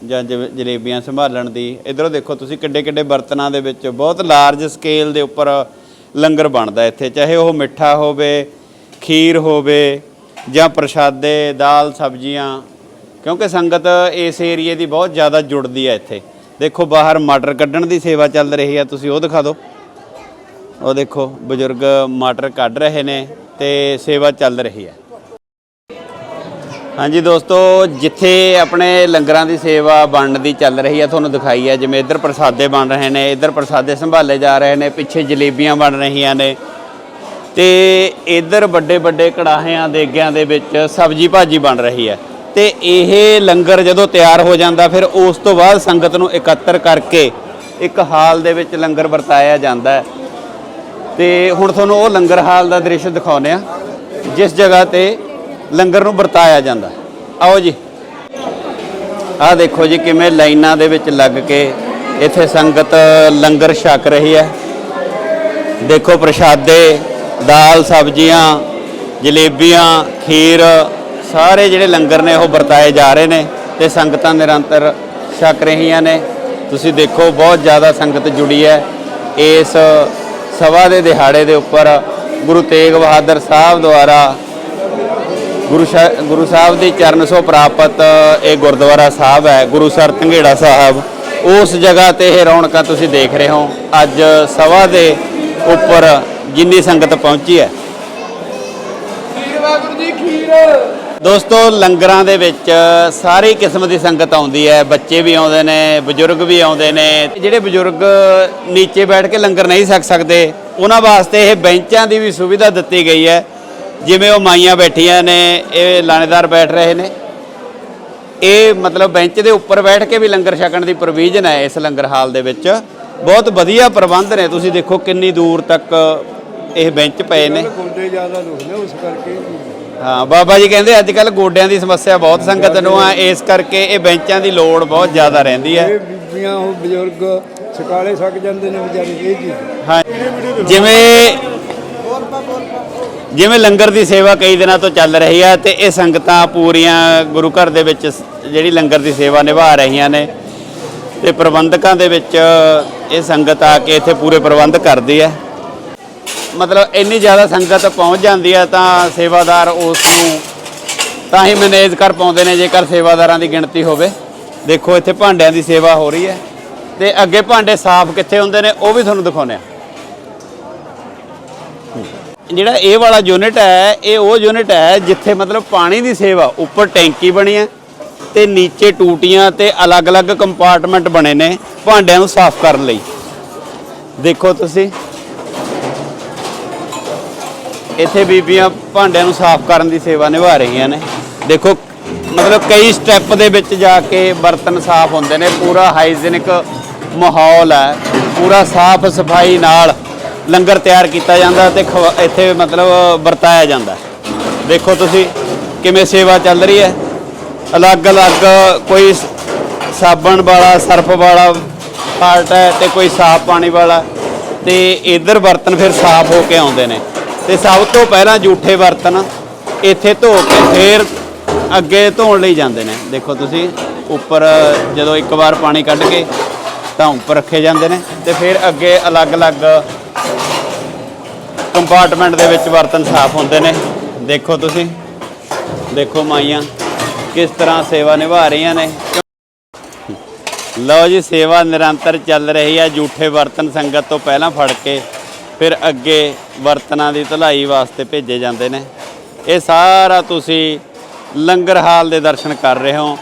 ਜਾਂ ਜਲੇਬੀਆਂ ਸੰਭਾਲਣ ਦੀ। ਇਧਰੋਂ ਦੇਖੋ ਤੁਸੀਂ ਕਿੱਡੇ ਕਿੱਡੇ ਬਰਤਨਾਂ ਦੇ ਵਿੱਚ ਬਹੁਤ ਲਾਰਜ ਸਕੇਲ ਦੇ ਉੱਪਰ ਲੰਗਰ ਬਣਦਾ ਇੱਥੇ, ਚਾਹੇ ਉਹ ਮਿੱਠਾ ਹੋਵੇ, ਖੀਰ ਹੋਵੇ ਜਾਂ ਪ੍ਰਸ਼ਾਦੇ, ਦਾਲ, ਸਬਜ਼ੀਆਂ, ਕਿਉਂਕਿ ਸੰਗਤ ਇਸ ਏਰੀਏ ਦੀ ਬਹੁਤ ਜ਼ਿਆਦਾ ਜੁੜਦੀ ਹੈ ਇੱਥੇ। ਦੇਖੋ ਬਾਹਰ ਮਟਰ ਕੱਢਣ ਦੀ ਸੇਵਾ ਚੱਲ ਰਹੀ ਹੈ ਤੁਸੀਂ ਉਹ ਦਿਖਾ ਦਿਓ। ਉਹ ਦੇਖੋ, ਬਜ਼ੁਰਗ ਮਟਰ ਕੱਢ ਰਹੇ ਨੇ ਤੇ ਸੇਵਾ ਚੱਲ ਰਹੀ ਹੈ ਹਾਂਜੀ ਦੋਸਤੋ, ਜਿੱਥੇ ਆਪਣੇ ਲੰਗਰਾਂ ਦੀ ਸੇਵਾ ਬਣਨ ਦੀ ਚੱਲ ਰਹੀ ਹੈ ਤੁਹਾਨੂੰ ਦਿਖਾਈ ਹੈ ਜਿਵੇਂ ਇੱਧਰ ਪ੍ਰਸਾਦੇ ਬਣ ਰਹੇ ਨੇ, ਇੱਧਰ ਪ੍ਰਸਾਦੇ ਸੰਭਾਲੇ ਜਾ ਰਹੇ ਨੇ, ਪਿੱਛੇ ਜਲੇਬੀਆਂ ਬਣ ਰਹੀਆਂ ਨੇ। ਤੇ ਇੱਧਰ ਵੱਡੇ ਵੱਡੇ ਕੜਾਹਿਆਂ, ਦੇਗਿਆਂ ਦੇ ਵਿੱਚ ਸਬਜੀ ਭਾਜੀ ਬਣ ਰਹੀ ਹੈ ਤੇ ਇਹ ਲੰਗਰ ਜਦੋਂ ਤਿਆਰ ਹੋ ਜਾਂਦਾ, ਫਿਰ ਉਸ ਤੋਂ ਬਾਅਦ ਸੰਗਤ ਨੂੰ ਇਕੱਤਰ ਕਰਕੇ ਇੱਕ ਹਾਲ ਦੇ ਵਿੱਚ ਲੰਗਰ ਵਰਤਾਇਆ ਜਾਂਦਾ ਹੈ। ਤੇ ਹੁਣ ਤੁਹਾਨੂੰ ਉਹ ਲੰਗਰ ਹਾਲ ਦਾ ਦ੍ਰਿਸ਼ ਦਿਖਾਉਂਦੇ ਆ ਜਿਸ ਜਗ੍ਹਾ ਤੇ ਲੰਗਰ ਨੂੰ ਵਰਤਾਇਆ ਜਾਂਦਾ। ਆਓ ਜੀ। ਆਹ ਦੇਖੋ ਜੀ ਕਿਵੇਂ ਲਾਈਨਾਂ ਦੇ ਵਿੱਚ ਲੱਗ ਕੇ ਇੱਥੇ ਸੰਗਤ ਲੰਗਰ ਛਕ ਰਹੀ ਹੈ। ਦੇਖੋ ਪ੍ਰਸ਼ਾਦੇ, ਦਾਲ, ਸਬਜ਼ੀਆਂ, ਜਲੇਬੀਆਂ, ਖੀਰ ਸਾਰੇ ਜਿਹੜੇ ਲੰਗਰ ਨੇ ਉਹ ਵਰਤਾਏ ਜਾ ਰਹੇ ਨੇ ਤੇ ਸੰਗਤਾਂ ਨਿਰੰਤਰ ਛਕ ਰਹੀਆਂ ਨੇ। ਤੁਸੀਂ ਦੇਖੋ ਬਹੁਤ ਜ਼ਿਆਦਾ ਸੰਗਤ ਜੁੜੀ ਹੈ। ਇਸ ਸਭਾ ਦੇ ਦਿਹਾੜੇ ਦੇ ਉੱਪਰ ਗੁਰੂ ਤੇਗ ਬਹਾਦਰ ਸਾਹਿਬ ਦੁਆਰਾ ਗੁਰੂ ਸ਼ਾ- ਗੁਰੂ ਸਾਹਿਬ ਦੀ ਚਰਨ ਸੋ ਪ੍ਰਾਪਤ ਇਹ ਗੁਰਦੁਆਰਾ ਸਾਹਿਬ ਹੈ, ਗੁਰੂ ਸਰ ਧੰਗੇੜਾ ਸਾਹਿਬ। ਉਸ ਜਗ੍ਹਾ ਤੇ ਇਹ ਰੌਣਕਾਂ ਤੁਸੀਂ ਦੇਖ ਰਹੇ ਹੋ। ਅੱਜ ਸਭਾ ਦੇ ਉੱਪਰ ਜਿੰਨੀ ਸੰਗਤ ਪਹੁੰਚੀ ਹੈ। ਦੋਸਤੋ, ਲੰਗਰਾਂ ਦੇ ਵਿੱਚ ਸਾਰੀ ਕਿਸਮ ਦੀ ਸੰਗਤ ਆਉਂਦੀ ਹੈ। ਬੱਚੇ ਵੀ ਆਉਂਦੇ ਨੇ, ਬਜ਼ੁਰਗ ਵੀ ਆਉਂਦੇ ਨੇ। ਜਿਹੜੇ ਬਜ਼ੁਰਗ ਨੀਚੇ ਬੈਠ ਕੇ ਲੰਗਰ ਨਹੀਂ ਛਕ ਸਕਦੇ, ਉਹਨਾਂ ਵਾਸਤੇ ਇਹ ਬੈਂਚਾਂ ਦੀ ਵੀ ਸੁਵਿਧਾ ਦਿੱਤੀ ਗਈ ਹੈ। ਜਿਵੇਂ ਉਹ ਮਾਈਆਂ ਬੈਠੀਆਂ ਨੇ, ਇਹ ਲਾਣੇਦਾਰ ਬੈਠ ਰਹੇ ਨੇ। ਇਹ ਮਤਲਬ ਬੈਂਚ ਦੇ ਉੱਪਰ ਬੈਠ ਕੇ ਵੀ ਲੰਗਰ ਛਕਣ ਦੀ ਪ੍ਰੋਵੀਜ਼ਨ ਹੈ ਇਸ ਲੰਗਰ ਹਾਲ ਦੇ ਵਿੱਚ। ਬਹੁਤ ਵਧੀਆ ਪ੍ਰਬੰਧ ਨੇ। ਤੁਸੀਂ ਦੇਖੋ ਕਿੰਨੀ ਦੂਰ ਤੱਕ ਇਹ ਬੈਂਚ ਪਏ ਨੇ। ਗੋਡੇ ਜ਼ਿਆਦਾ ਦੁਖਦੇ ਉਸ ਕਰਕੇ। ਹਾਂ ਬਾਬਾ ਜੀ ਕਹਿੰਦੇ ਅੱਜ ਕੱਲ ਗੋਡਿਆਂ ਦੀ ਸਮੱਸਿਆ ਬਹੁਤ ਸੰਗਤ ਨੂੰ ਆ ਇਸ ਕਰਕੇ ਇਹ ਬੈਂਚਾਂ ਦੀ ਲੋੜ ਬਹੁਤ ਜ਼ਿਆਦਾ ਰਹਿੰਦੀ ਹੈ। ਇਹ ਬੀਬੀਆਂ ਉਹ ਬਜ਼ੁਰਗ ਸਕਾਲੇ ਸਕ ਜਾਂਦੇ ਨੇ ਵਿਚਾਰੇ ਇਹ ਚੀਜ਼। ਹਾਂ ਜਿਵੇਂ ਜਿਵੇਂ ਲੰਗਰ ਦੀ ਸੇਵਾ ਕਈ ਦਿਨਾਂ ਤੋਂ ਚੱਲ ਰਹੀ ਆ ਤੇ ਇਹ ਸੰਗਤਾਂ ਪੂਰੀਆਂ ਗੁਰੂ ਘਰ ਦੇ ਵਿੱਚ ਜਿਹੜੀ ਲੰਗਰ ਦੀ ਸੇਵਾ ਨਿਭਾ ਰਹੀਆਂ ਨੇ ਤੇ ਪ੍ਰਬੰਧਕਾਂ ਦੇ ਵਿੱਚ ਇਹ ਸੰਗਤ ਆ ਕੇ ਇੱਥੇ ਪੂਰੇ ਪ੍ਰਬੰਧ ਕਰਦੀ ਹੈ। ਮਤਲਬ ਇੰਨੀ ਜ਼ਿਆਦਾ ਸੰਗਤ ਪਹੁੰਚ ਜਾਂਦੀ ਹੈ ਤਾਂ ਸੇਵਾਦਾਰ ਉਸ ਨੂੰ ਤਾਂ ਹੀ ਮੈਨੇਜ ਕਰ ਪਾਉਂਦੇ ਨੇ ਜੇਕਰ ਸੇਵਾਦਾਰਾਂ ਦੀ ਗਿਣਤੀ ਹੋਵੇ। ਦੇਖੋ, ਇੱਥੇ ਭਾਂਡਿਆਂ ਦੀ ਸੇਵਾ ਹੋ ਰਹੀ ਹੈ ਤੇ ਅੱਗੇ ਭਾਂਡੇ ਸਾਫ਼ ਕਿੱਥੇ ਹੁੰਦੇ ਨੇ ਉਹ ਵੀ ਤੁਹਾਨੂੰ ਦਿਖਾਉਂਦੇ ਆ ਜਿਹੜਾ ਇਹ ਵਾਲਾ ਯੂਨਿਟ ਹੈ, ਇਹ ਉਹ ਯੂਨਿਟ ਹੈ ਜਿੱਥੇ ਮਤਲਬ ਪਾਣੀ ਦੀ ਸੇਵਾ, ਉੱਪਰ ਟੈਂਕੀ ਬਣੀ ਹੈ ਤੇ ਨੀਚੇ ਟੂਟੀਆਂ ਤੇ ਅਲੱਗ-ਅਲੱਗ ਕੰਪਾਰਟਮੈਂਟ ਬਣੇ ਨੇ ਭਾਂਡਿਆਂ ਨੂੰ ਸਾਫ਼ ਕਰਨ ਲਈ। ਦੇਖੋ ਤੁਸੀਂ ਇੱਥੇ ਬੀਬੀਆਂ ਭਾਂਡਿਆਂ ਨੂੰ ਸਾਫ਼ ਕਰਨ ਦੀ ਸੇਵਾ ਨਿਭਾ ਰਹੀਆਂ ਨੇ। ਦੇਖੋ, ਮਤਲਬ ਕਈ ਸਟੈਪ ਦੇ ਵਿੱਚ ਜਾ ਕੇ ਬਰਤਨ ਸਾਫ਼ ਹੁੰਦੇ ਨੇ, ਪੂਰਾ ਹਾਈਜੀਨਿਕ ਮਾਹੌਲ ਹੈ, ਪੂਰਾ ਸਾਫ਼ ਸਫ਼ਾਈ ਨਾਲ ਲੰਗਰ ਤਿਆਰ ਕੀਤਾ ਜਾਂਦਾ ਤੇ ਖਵਾ- ਇੱਥੇ ਮਤਲਬ ਵਰਤਾਇਆ ਜਾਂਦਾ। ਦੇਖੋ ਤੁਸੀਂ ਕਿਵੇਂ ਸੇਵਾ ਚੱਲ ਰਹੀ ਹੈ। ਅਲੱਗ-ਅਲੱਗ ਕੋਈ ਸਾਬਣ ਵਾਲਾ, ਸਰਫ ਵਾਲਾ ਪਾਰਟ ਹੈ ਤੇ ਕੋਈ ਸਾਫ਼ ਪਾਣੀ ਵਾਲਾ। ਤੇ ਇਧਰ ਬਰਤਨ ਫਿਰ ਸਾਫ਼ ਹੋ ਕੇ ਆਉਂਦੇ ਨੇ। ਤੇ ਸਭ ਤੋਂ ਪਹਿਲਾਂ ਜੂਠੇ ਬਰਤਨ ਇੱਥੇ ਧੋ ਕੇ ਫਿਰ ਅੱਗੇ ਧੋਣ ਲਈ ਜਾਂਦੇ ਨੇ। ਦੇਖੋ ਤੁਸੀਂ, ਉੱਪਰ ਜਦੋਂ ਇੱਕ ਵਾਰ ਪਾਣੀ ਕੱਢ ਕੇ ਤਾਂ ਉੱਪਰ ਰੱਖੇ ਜਾਂਦੇ ਨੇ ਤੇ ਫਿਰ ਅੱਗੇ ਅਲੱਗ-ਅਲੱਗ ਕੰਪਾਰਟਮੈਂਟ ਦੇ ਵਿੱਚ ਬਰਤਨ ਸਾਫ਼ ਹੁੰਦੇ ਨੇ। ਦੇਖੋ ਤੁਸੀਂ, ਦੇਖੋ ਮਾਈਆਂ ਕਿਸ ਤਰ੍ਹਾਂ ਸੇਵਾ ਨਿਭਾ ਰਹੀਆਂ ਨੇ। ਲਓ ਜੀ, ਸੇਵਾ ਨਿਰੰਤਰ ਚੱਲ ਰਹੀ ਹੈ। ਜੂਠੇ ਬਰਤਨ ਸੰਗਤ ਤੋਂ ਪਹਿਲਾਂ ਫੜ ਕੇ ਫਿਰ ਅੱਗੇ ਬਰਤਨਾਂ ਦੀ ਧਲਾਈ ਵਾਸਤੇ ਭੇਜੇ ਜਾਂਦੇ ਨੇ। ਇਹ ਸਾਰਾ ਤੁਸੀਂ ਲੰਗਰ ਹਾਲ ਦੇ ਦਰਸ਼ਨ ਕਰ ਰਹੇ ਹੋ,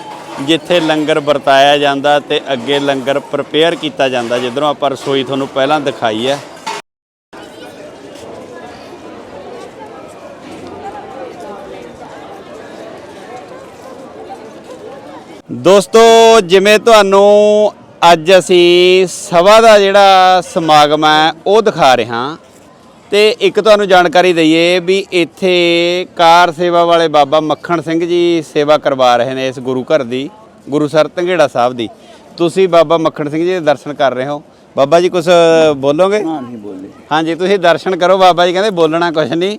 ਜਿੱਥੇ ਲੰਗਰ ਵਰਤਾਇਆ ਜਾਂਦਾ ਤੇ ਅੱਗੇ ਲੰਗਰ ਪ੍ਰਪੇਅਰ ਕੀਤਾ ਜਾਂਦਾ, ਜਿੱਧਰੋਂ ਆਪਾਂ ਰਸੋਈ ਤੁਹਾਨੂੰ ਪਹਿਲਾਂ ਦਿਖਾਈ ਹੈ। ਦੋਸਤੋ, ਜਿਵੇਂ ਤੁਹਾਨੂੰ ਅੱਜ ਅਸੀਂ ਸਭਾ ਦਾ ਜਿਹੜਾ ਸਮਾਗਮ ਹੈ ਉਹ ਦਿਖਾ ਰਹੇ। ਹਾਂ ਤੇ ਇੱਕ ਤੁਹਾਨੂੰ ਜਾਣਕਾਰੀ ਦਈਏ ਵੀ ਇੱਥੇ ਕਾਰ ਸੇਵਾ ਵਾਲੇ ਬਾਬਾ ਮੱਖਣ ਸਿੰਘ ਜੀ ਸੇਵਾ ਕਰਵਾ ਰਹੇ ਨੇ ਇਸ ਗੁਰੂ ਘਰ ਦੀ ਗੁਰੂਸਰ ਧੰਗੇੜਾ ਸਾਹਿਬ ਦੀ। ਤੁਸੀਂ ਬਾਬਾ ਮੱਖਣ ਸਿੰਘ ਜੀ ਦੇ ਦਰਸ਼ਨ ਕਰ ਰਹੇ ਹੋ। ਬਾਬਾ ਜੀ ਕੁਝ ਬੋਲੋਗੇ? ਹਾਂ ਨਹੀਂ ਬੋਲੇ ਹਾਂਜੀ ਤੁਸੀਂ ਦਰਸ਼ਨ ਕਰੋ ਬਾਬਾ ਜੀ ਕਹਿੰਦੇ ਬੋਲਣਾ ਕੁਝ ਨਹੀਂ।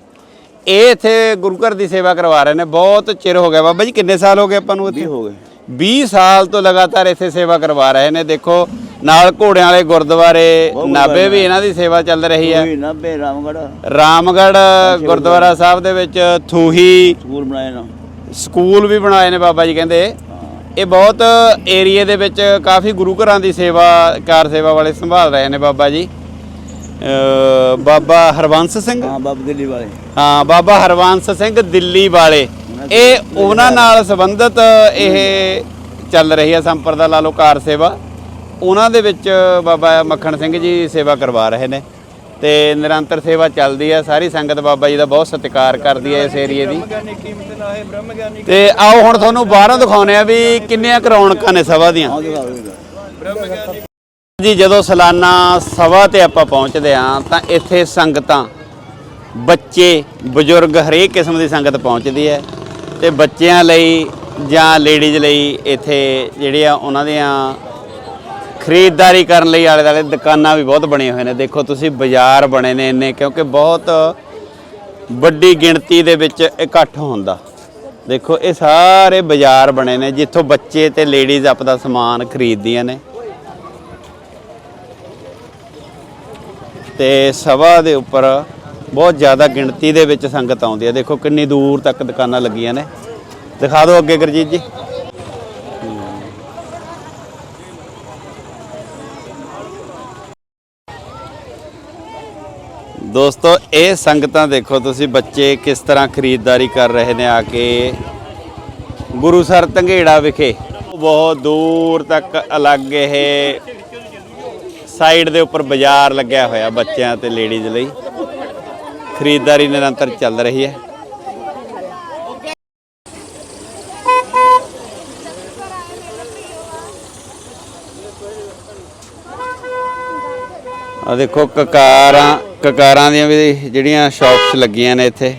ਇਹ ਇੱਥੇ ਗੁਰੂ ਘਰ ਦੀ ਸੇਵਾ ਕਰਵਾ ਰਹੇ ਨੇ ਬਹੁਤ ਚਿਰ ਹੋ ਗਿਆ। ਬਾਬਾ ਜੀ ਕਿੰਨੇ ਸਾਲ ਹੋ ਗਏ ਆਪਾਂ ਨੂੰ ਇੱਥੇ? ਹੋ ਗਏ। 20 ਸਾਲ ਤੋਂ ਲਗਾਤਾਰ ਇੱਥੇ ਸੇਵਾ ਕਰਵਾ ਰਹੇ ਨੇ। ਦੇਖੋ ਨਾਲ ਘੋੜਿਆਂ ਵਾਲੇ ਗੁਰਦੁਆਰੇ ਨਾਭੇ ਵੀ ਇਹਨਾਂ ਦੀ ਸੇਵਾ ਚੱਲ ਰਹੀ ਹੈ। ਨੱਬੇ ਰਾਮਗੜ ਰਾਮਗੜ੍ਹ। ਗੁਰਦੁਆਰਾ ਸਾਹਿਬ ਦੇ ਵਿੱਚ ਥੂਹੀ ਸਕੂਲ ਬਣਾਏ ਨਾ। ਸਕੂਲ ਵੀ ਬਣਾਏ ਨੇ ਬਾਬਾ ਜੀ ਕਹਿੰਦੇ। ਇਹ ਬਹੁਤ ਏਰੀਏ ਦੇ ਵਿੱਚ ਕਾਫੀ ਗੁਰੂ ਘਰਾਂ ਦੀ ਸੇਵਾ ਕਾਰ ਸੇਵਾ ਵਾਲੇ ਸੰਭਾਲ ਰਹੇ ਨੇ ਬਾਬਾ ਜੀ। ਬਾਬਾ ਹਰਵੰਸ ਸਿੰਘ। ਹਾਂ ਬਾਬਾ ਦਿੱਲੀ ਵਾਲੇ। ਹਾਂ ਬਾਬਾ ਹਰਵੰਸ ਸਿੰਘ ਦਿੱਲੀ ਵਾਲੇ। ਇਹ ਉਹਨਾਂ ਨਾਲ ਸੰਬੰਧਿਤ ਇਹ ਚੱਲ ਰਹੀ ਹੈ ਸੰਪਰਦਾ ਲਾ ਲਓ ਕਾਰ ਸੇਵਾ। ਉਹਨਾਂ ਦੇ ਵਿੱਚ ਬਾਬਾ ਮੱਖਣ ਸਿੰਘ ਜੀ ਸੇਵਾ ਕਰਵਾ ਰਹੇ ਨੇ ਤੇ ਨਿਰੰਤਰ ਸੇਵਾ ਚੱਲਦੀ ਹੈ ਸਾਰੀ ਸੰਗਤ ਬਾਬਾ ਜੀ ਦਾ ਬਹੁਤ ਸਤਿਕਾਰ ਕਰਦੀ ਹੈ ਇਸ ਏਰੀਏ ਦੀ। ਤੇ ਆਓ ਹੁਣ ਤੁਹਾਨੂੰ ਬਾਹਰੋਂ ਦਿਖਾਉਨੇ ਆ ਵੀ ਕਿੰਨੀਆਂ ਕੁ ਰੌਣਕਾਂ ਨੇ ਸਭਾ ਦੀਆਂ। ਜੀ ਜਦੋਂ ਸਾਲਾਨਾ ਸਭਾ ਤੇ ਆਪਾਂ ਪਹੁੰਚਦੇ ਹਾਂ ਤਾਂ ਇੱਥੇ ਸੰਗਤਾਂ ਬੱਚੇ ਬਜ਼ੁਰਗ ਹਰੇਕ ਕਿਸਮ ਦੀ ਸੰਗਤ ਪਹੁੰਚਦੀ ਹੈ। ਤੇ ਬੱਚਿਆਂ ਲਈ ਜਾਂ ਲੇਡੀਜ਼ ਲਈ ਇੱਥੇ ਜਿਹੜੀਆਂ ਉਹਨਾਂ ਦੀਆਂ ਖਰੀਦਦਾਰੀ ਕਰਨ ਲਈ ਆਲੇ ਦੁਆਲੇ ਦੁਕਾਨਾਂ ਵੀ ਬਹੁਤ ਬਣੀਆਂ ਹੋਏ ਨੇ। ਦੇਖੋ ਤੁਸੀਂ ਬਾਜ਼ਾਰ ਬਣੇ ਨੇ ਇੰਨੇ ਕਿਉਂਕਿ ਬਹੁਤ ਵੱਡੀ ਗਿਣਤੀ ਦੇ ਵਿੱਚ ਇਕੱਠ ਹੁੰਦਾ ਦੇਖੋ ਇਹ ਸਾਰੇ ਬਾਜ਼ਾਰ ਬਣੇ ਨੇ ਜਿੱਥੋਂ ਬੱਚੇ ਤੇ ਲੇਡੀਜ਼ ਆਪਦਾ ਸਮਾਨ ਖਰੀਦਦੀਆਂ ਨੇ। ਤੇ ਸਭਾ ਦੇ ਉੱਪਰ ਬਹੁਤ ਜ਼ਿਆਦਾ ਗਿਣਤੀ ਦੇ ਵਿੱਚ ਸੰਗਤ ਆਉਂਦੀ ਹੈ। ਦੇਖੋ ਕਿੰਨੀ ਦੂਰ ਤੱਕ ਦੁਕਾਨਾਂ ਲੱਗੀਆਂ ਨੇ। ਦਿਖਾ ਦਿਓ ਅੱਗੇ ਗੁਰਜੀਤ ਜੀ। ਦੋਸਤੋ, ਇਹ ਸੰਗਤਾਂ ਦੇਖੋ ਤੁਸੀਂ ਬੱਚੇ ਕਿਸ ਤਰ੍ਹਾਂ ਖਰੀਦਦਾਰੀ ਕਰ ਰਹੇ ਨੇ ਆ ਕੇ। ਗੁਰੂਸਰ ਧੰਗੇੜਾ ਵਿਖੇ। ਬਹੁਤ ਦੂਰ ਤੱਕ ਅਲੱਗ ਇਹ ਸਾਈਡ ਦੇ ਉੱਪਰ ਬਾਜ਼ਾਰ ਲੱਗਿਆ ਹੋਇਆ ਬੱਚਿਆਂ ਤੇ ਲੇਡੀਜ਼ ਲਈ। ਖਰੀਦਦਾਰੀ ਨਿਰੰਤਰ ਚੱਲ ਰਹੀ ਹੈ। ਆ ਦੇਖੋ ਕਕਾਰਾਂ ਕਕਾਰਾਂ ਦੀਆਂ ਵੀ ਜਿਹੜੀਆਂ ਸ਼ਾਪਸ ਲੱਗੀਆਂ ਨੇ ਇੱਥੇ।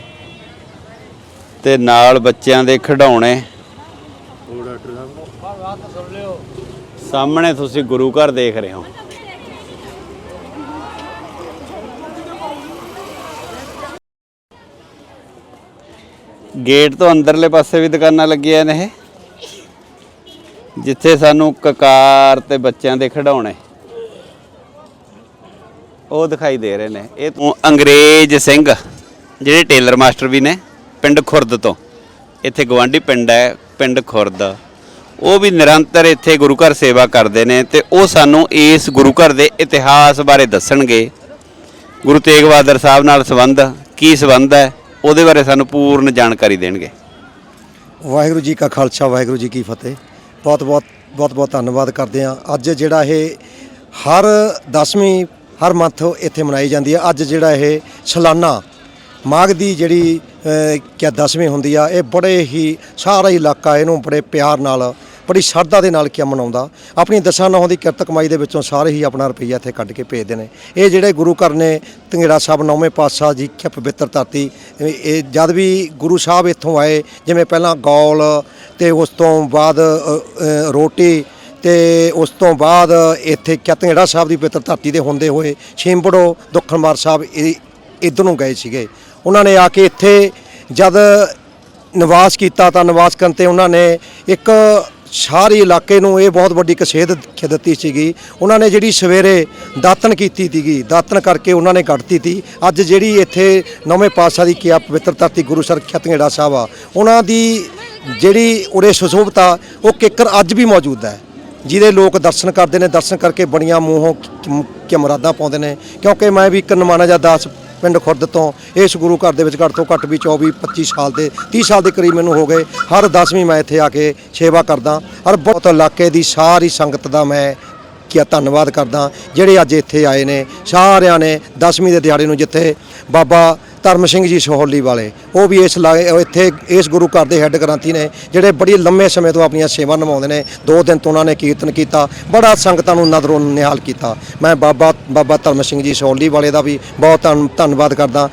ਤੇ ਨਾਲ ਬੱਚਿਆਂ ਦੇ ਖਿਡੌਣੇ। ਸਾਹਮਣੇ ਤੁਸੀਂ ਗੁਰੂ ਘਰ ਦੇਖ ਰਹੇ ਹੋ। ਗੇਟ ਤੋਂ ਅੰਦਰਲੇ ਪਾਸੇ ਵੀ ਦੁਕਾਨਾਂ ਲੱਗੀਆਂ ਨੇ ਇਹ। ਜਿੱਥੇ ਸਾਨੂੰ ਕਕਾਰ ਤੇ ਬੱਚਿਆਂ ਦੇ ਖਿਡੌਣੇ। ਉਹ ਦਿਖਾਈ ਦੇ ਰਹੇ ਨੇ। ਇਹ ਅੰਗਰੇਜ਼ ਸਿੰਘ, ਜਿਹੜੇ ਟੇਲਰ ਮਾਸਟਰ ਵੀ ਨੇ, ਪਿੰਡ ਖੁਰਦ ਤੋਂ। ਇੱਥੇ ਗਵਾਂਢੀ ਪਿੰਡ ਹੈ, ਪਿੰਡ ਖੁਰਦ। ਉਹ ਵੀ ਨਿਰੰਤਰ ਇੱਥੇ ਗੁਰੂ ਘਰ ਸੇਵਾ ਕਰਦੇ ਨੇ ਤੇ ਉਹ ਸਾਨੂੰ ਇਸ ਗੁਰੂ ਘਰ ਦੇ ਇਤਿਹਾਸ ਬਾਰੇ ਦੱਸਣਗੇ। ਗੁਰੂ ਤੇਗ ਬਹਾਦਰ ਸਾਹਿਬ ਨਾਲ ਸੰਬੰਧ, ਕੀ ਸੰਬੰਧ ਹੈ? ਉਹਦੇ ਬਾਰੇ ਸਾਨੂੰ ਪੂਰਨ ਜਾਣਕਾਰੀ ਦੇਣਗੇ। ਵਾਹਿਗੁਰੂ ਜੀ ਕਾ ਖਾਲਸਾ, ਵਾਹਿਗੁਰੂ ਜੀ ਕੀ ਫਤਿਹ। ਬਹੁਤ ਬਹੁਤ ਬਹੁਤ ਬਹੁਤ ਧੰਨਵਾਦ ਕਰਦੇ ਹਾਂ। ਅੱਜ ਜਿਹੜਾ ਇਹ ਹਰ 10ਵੀਂ ਹਰ ਮੰਥ ਇੱਥੇ ਮਨਾਈ ਜਾਂਦੀ ਆ ਅੱਜ ਜਿਹੜਾ ਇਹ ਸਾਲਾਨਾ ਮਾਘ ਦੀ ਜਿਹੜੀ ਕਿਆ ਦਸਵੀਂ ਹੁੰਦੀ ਆ, ਇਹ ਬੜੇ ਹੀ ਸਾਰਾ ਹੀ ਇਲਾਕਾ ਇਹਨੂੰ ਬੜੇ ਪਿਆਰ ਨਾਲ ਬੜੀ ਸ਼ਰਧਾ ਦੇ ਨਾਲ ਕਿਆ ਮਨਾਉਂਦਾ। ਆਪਣੀ ਦਸਾਂ ਨੌਂ ਦੀ ਕਿਰਤ ਕਮਾਈ ਦੇ ਵਿੱਚੋਂ ਸਾਰੇ ਹੀ ਆਪਣਾ ਰੁਪਈਆ ਇੱਥੇ ਕੱਢ ਕੇ ਭੇਜਦੇ ਨੇ। ਇਹ ਜਿਹੜੇ ਗੁਰੂ ਘਰ ਨੇ, ਧੰਗੇੜਾ ਸਾਹਿਬ, ਨੌਵੇਂ ਪਾਤਸ਼ਾਹ ਜੀ ਕੀ ਪਵਿੱਤਰ ਧਰਤੀ, ਇਹ ਜਦ ਵੀ ਗੁਰੂ ਸਾਹਿਬ ਇੱਥੋਂ ਆਏ, ਜਿਵੇਂ ਪਹਿਲਾਂ ਗੌਲ ਤੇ ਉਸ ਤੋਂ ਬਾਅਦ ਰੋਟੀ ਤੇ ਉਸ ਤੋਂ ਬਾਅਦ ਇੱਥੇ ਕਿਤਨੇੜਾ ਸਾਹਿਬ ਦੀ ਪਵਿੱਤਰ ਧਰਤੀ ਦੇ ਹੁੰਦੇ ਹੋਏ ਛਿੰਬੜੋ ਦੁੱਖਨਮਾਰ ਸਾਹਿਬ ਇਹ ਇੱਧਰ ਨੂੰ ਗਏ ਸੀਗੇ। ਉਹਨਾਂ ਨੇ ਆ ਕੇ ਇੱਥੇ ਜਦ ਨਿਵਾਸ ਕੀਤਾ ਤਾਂ ਨਿਵਾਸ ਕਰਨ ਤੇ ਉਹਨਾਂ ਨੇ ਇੱਕ ਸਾਰੇ ਇਲਾਕੇ ਨੂੰ ਇਹ ਬਹੁਤ ਵੱਡੀ ਇੱਕ ਦਿੱਤੀ ਸੀਗੀ। ਉਹਨਾਂ ਨੇ ਜਿਹੜੀ ਸਵੇਰੇ ਦਾਤਨ ਕੀਤੀ ਸੀਗੀ ਦਾਤਨ ਕਰਕੇ ਉਹਨਾਂ ਨੇ ਕੱਢਤੀ ਤੀ ਅੱਜ ਜਿਹੜੀ ਇੱਥੇ ਨੌਵੇਂ ਪਾਤਸ਼ਾਹ ਦੀ ਕਿਆ ਪਵਿੱਤਰ ਧਰਤੀ ਗੁਰੂ ਸਰ ਖਤੰਗੇੜਾ ਸਾਹਿਬ ਆ, ਉਹਨਾਂ ਦੀ ਜਿਹੜੀ ਉਰੇ ਸੁਸ਼ੋਭਤਾ, ਉਹ ਕਿੱਕਰ ਅੱਜ ਵੀ ਮੌਜੂਦ ਹੈ। ਜਿਹਦੇ ਲੋਕ ਦਰਸ਼ਨ ਕਰਦੇ ਨੇ, ਦਰਸ਼ਨ ਕਰਕੇ ਬੜੀਆਂ ਮੂੰਹੋਂ ਕਿ- ਕਿ ਮੁਰਾਦਾਂ ਪਾਉਂਦੇ ਨੇ। ਕਿਉਂਕਿ ਮੈਂ ਵੀ ਇੱਕ ਨਮਾਨਾ ਜਾਂ ਦਾਸ ਪਿੰਡ ਖੁਰਦ ਤੋਂ। ਇਸ ਗੁਰੂ ਘਰ ਦੇ ਵਿੱਚ ਘੱਟ ਤੋਂ ਘੱਟ ਵੀ 24 25 ਸਾਲ ਦੇ 30 ਸਾਲ ਦੇ ਕਰੀਬ ਮੈਨੂੰ ਹੋ ਗਏ। ਹਰ 10ਵੀਂ ਮੈਂ ਇੱਥੇ ਆ ਕੇ ਸੇਵਾ ਕਰਦਾ। ਔਰ ਬਹੁਤ ਇਲਾਕੇ ਦੀ ਸਾਰੀ ਸੰਗਤ ਦਾ ਮੈਂ ਕਿਆ ਧੰਨਵਾਦ ਕਰਦਾ। ਜਿਹੜੇ ਅੱਜ ਇੱਥੇ ਆਏ ਨੇ, ਸਾਰਿਆਂ ਨੇ 10ਵੀਂ ਦੇ ਦਿਹਾੜੇ ਨੂੰ ਜਿੱਥੇ ਬਾਬਾ ਧਰਮ ਸਿੰਘ ਜੀ ਸੋਹਲੀ ਵਾਲੇ। ਉਹ ਵੀ ਇਸ ਲਾ- ਇੱਥੇ ਇਸ ਗੁਰੂ ਘਰ ਦੇ ਹੈੱਡ ਗ੍ਰੰਥੀ ਨੇ, ਜਿਹੜੇ ਬੜੀ ਲੰਮੇ ਸਮੇਂ ਤੋਂ ਆਪਣੀਆਂ ਸੇਵਾ ਨਿਭਾਉਂਦੇ ਨੇ। ਦੋ ਦਿਨ ਤੋਂ ਉਹਨਾਂ ਨੇ ਕੀਰਤਨ ਕੀਤਾ, ਬੜਾ ਸੰਗਤਾਂ ਨੂੰ ਨਦਰੋਂ ਨਿਹਾਲ ਕੀਤਾ। ਮੈਂ ਬਾਬਾ ਬਾਬਾ ਧਰਮ ਸਿੰਘ ਜੀ ਸੋਹਲੀ ਵਾਲੇ ਦਾ ਵੀ ਬਹੁਤ ਧੰਨ- ਧੰਨਵਾਦ ਕਰਦਾ।